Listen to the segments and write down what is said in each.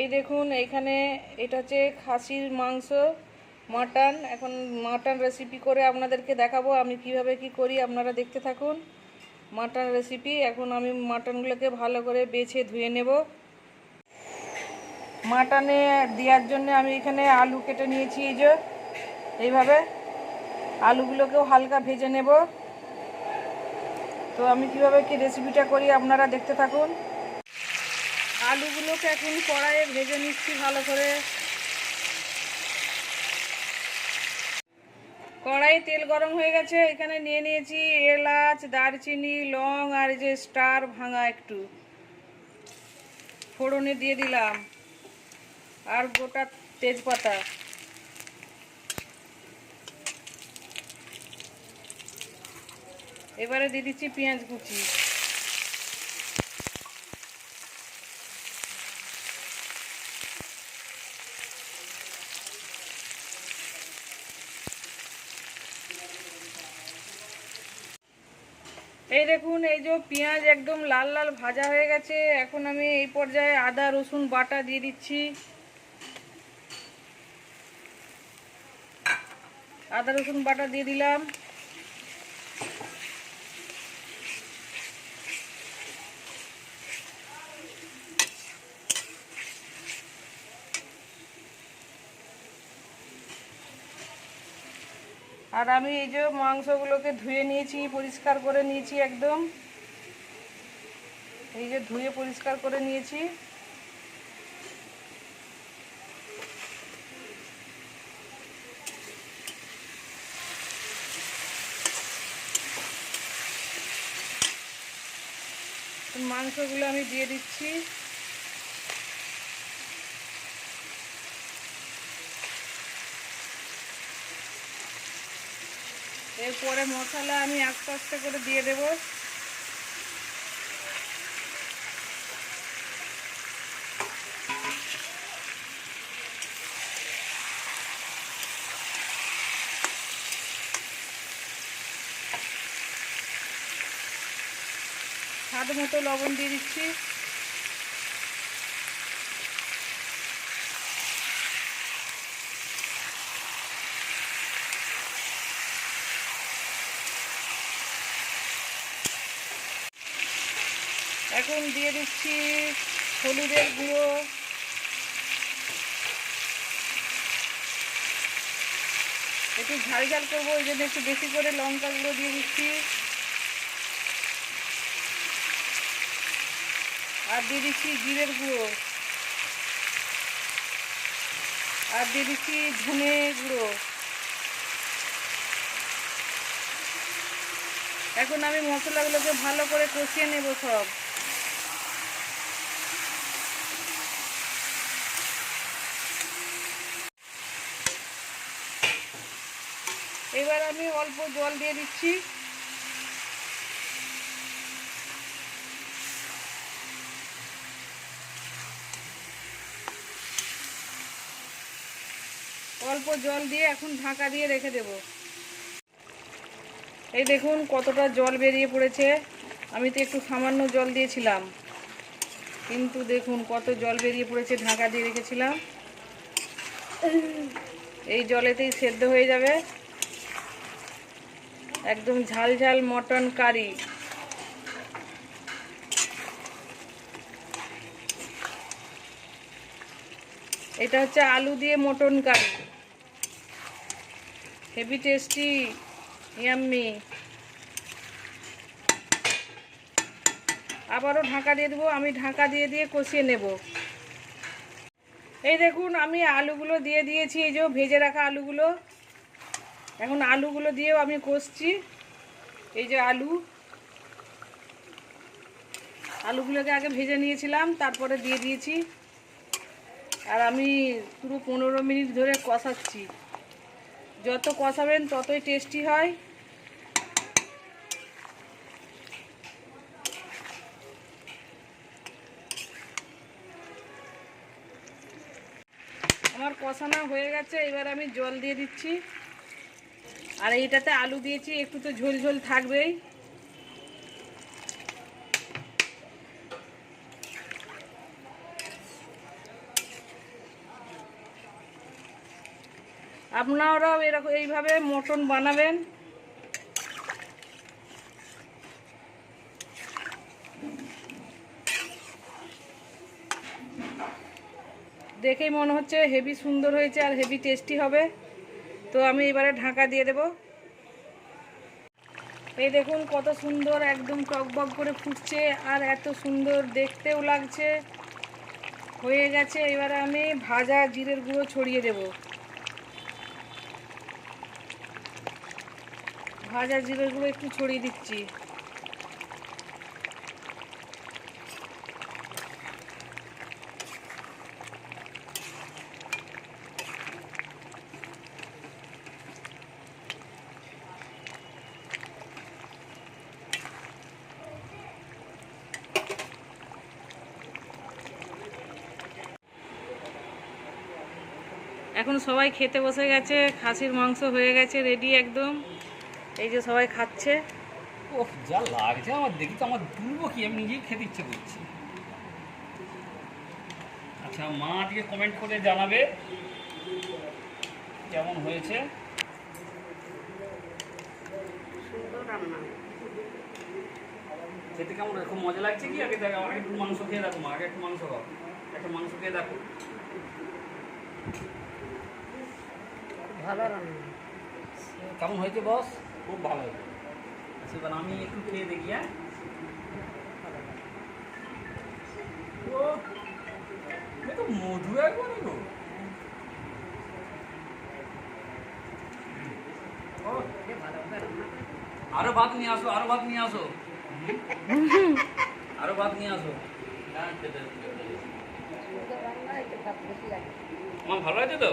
এই দেখুন এইখানে এটা হচ্ছে খাসির মাংস, মাটন। এখন মাটন রেসিপি করে আপনাদেরকে দেখাবো, আমি কীভাবে কি করি, আপনারা দেখতে থাকুন। মাটন রেসিপি এখন আমি মাটনগুলোকে ভালো করে বেছে ধুয়ে নেব। মাটনে দেওয়ার জন্য আমি এখানে আলু কেটে নিয়েছি, এই যে। এইভাবে আলুগুলোকেও হালকা ভেজে নেব। তো আমি কীভাবে কি রেসিপিটা করি, আপনারা দেখতে থাকুন। আলুগুলোকে এখন কড়াইয়ে ভেজে নিচ্ছি ভালো করে। কড়াই তেল গরম হয়ে গেছে, এখানে নিয়ে নিয়েছি এলাচ, দারচিনি, লং আর যে স্টার ভাঙা একটু। ফোড়নে দিয়ে দিলাম। আর গোটা তেজপাতা। এবারে দিয়ে দিচ্ছি পেঁয়াজ কুচি। এই দেখুন, এই যে পেঁয়াজ একদম লাল লাল ভাজা হয়ে গেছে। এখন আমি এই পর্যায়ে আদা, রসুন বাটা দিয়ে দিচ্ছি। আদা, রসুন বাটা দিয়ে দিলাম। আর আমি এই যে মাংসগুলোকে ধুয়ে নিয়েছি, পরিষ্কার করে নিয়েছি একদম। এই যে ধুয়ে পরিষ্কার করে নিয়েছি। মাংসগুলো আমি দিয়ে দিচ্ছি। এরপরে মশলা আমি আস্তে আস্তে করে দিয়ে দেব। স্বাদ মতো লবণ দিয়ে দিচ্ছি। এখন দিয়ে দিচ্ছি হলুদের গুঁড়ো। একটু ঝাল ঝাল করব, ওই জন্য একটু বেশি করে লঙ্কা গুঁড়ো দিয়ে দিচ্ছি। আর দিয়ে দিচ্ছি জিরের গুঁড়ো। আর দিয়ে দিচ্ছি ধনে গুঁড়ো। এখন আমি মশলাগুলোকে ভালো করে কষিয়ে নেব সব। এবার আমি অল্প জল দিয়ে দিচ্ছি। অল্প জল দিয়ে এখন ঢাকা দিয়ে রেখে দেব। এই দেখুন কতটা জল বেরিয়ে পড়েছে। আমি তো একটু সামান্য জল দিয়েছিলাম। কিন্তু দেখুন কত জল বেরিয়ে পড়েছে ঢাকা দিয়ে রেখেছিলাম। এই জলেতেই সেদ্ধ হয়ে যাবে। একদম ঝাল ঝাল মটন কারি। এটা হচ্ছে আলু দিয়ে mutton curry. Heavy tasty, yummy. আবারও ঢাকা দিয়ে দেবো, আমি ঢাকা দিয়ে দিয়ে কষিয়ে নেব। এই দেখুন, আমি আলুগুলো দিয়ে দিয়েছি, এই যে ভেজে রাখা আলুগুলো। এখন আলুগুলো দিয়েও আমি কষছি। এই যে আলু। আলুগুলোকে আগে ভেজে নিয়েছিলাম, তারপরে দিয়ে দিয়েছি। আর আমি পুরো পনেরো মিনিট ধরে কষাচ্ছি। যত কষাবেন ততই টেস্টি হয়। আমার কষানো হয়ে গেছে, এবার আমি জল দিয়ে দিচ্ছি। আর এইটাতে আলু দিয়েছি, একটু তো ঝোল ঝোল থাকবেই। আপনারাও এরকম এইভাবে মটন বানাবেন। দেখেই মনে হচ্ছে হেভি সুন্দর হয়েছে আর হেভি টেস্টি হবে। তো আমি এবারে ঢাকা দিয়ে দেব। এই দেখুন কত সুন্দর একদম টকবক করে ফুটছে আর এত সুন্দর দেখতেও লাগছে। হয়ে গেছে, এবারে আমি ভাজা জিরের গুঁড়ো ছড়িয়ে দেব। ভাজা জিরের গুঁড়ো একটু ছড়িয়ে দিচ্ছি। এখন সবাই খেতে বসে গেছে খাসির মাংস হয়ে গেছে রেডি একদম। এই যে সবাই খাচ্ছে। ওহ যা লাগছে আমার দেখি তো আমার তুলবো কি আমি নিজেই খেতে ইচ্ছে করছি। আচ্ছা মা আজকে কমেন্ট করে জানাবে কেমন হয়েছে। খেতে কেমন খুব মজা লাগছে কি? আগে দেখো আগে একটু মাংস খেয়ে দেখো মা আগে একটু মাংস খাও। একটু মাংস খেয়ে দেখো। ভালো রান্না। কেমন হয়েছে বস খুব ভালো হয়েছে। আচ্ছা এবার আমি একটু খেয়ে দেখি হ্যাঁ? তো মধু একবারে গো আরও ভাত নিয়ে আসো আরও ভাত নিয়ে আসো। আরও ভাত নিয়ে আসো। মা ভালো আছে তো?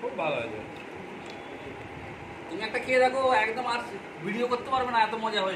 খুব ভালো। আছে। তুমি একটা খেয়ে দেখো একদম আর ভিডিও করতে পারবে না এত মজা হয়েছে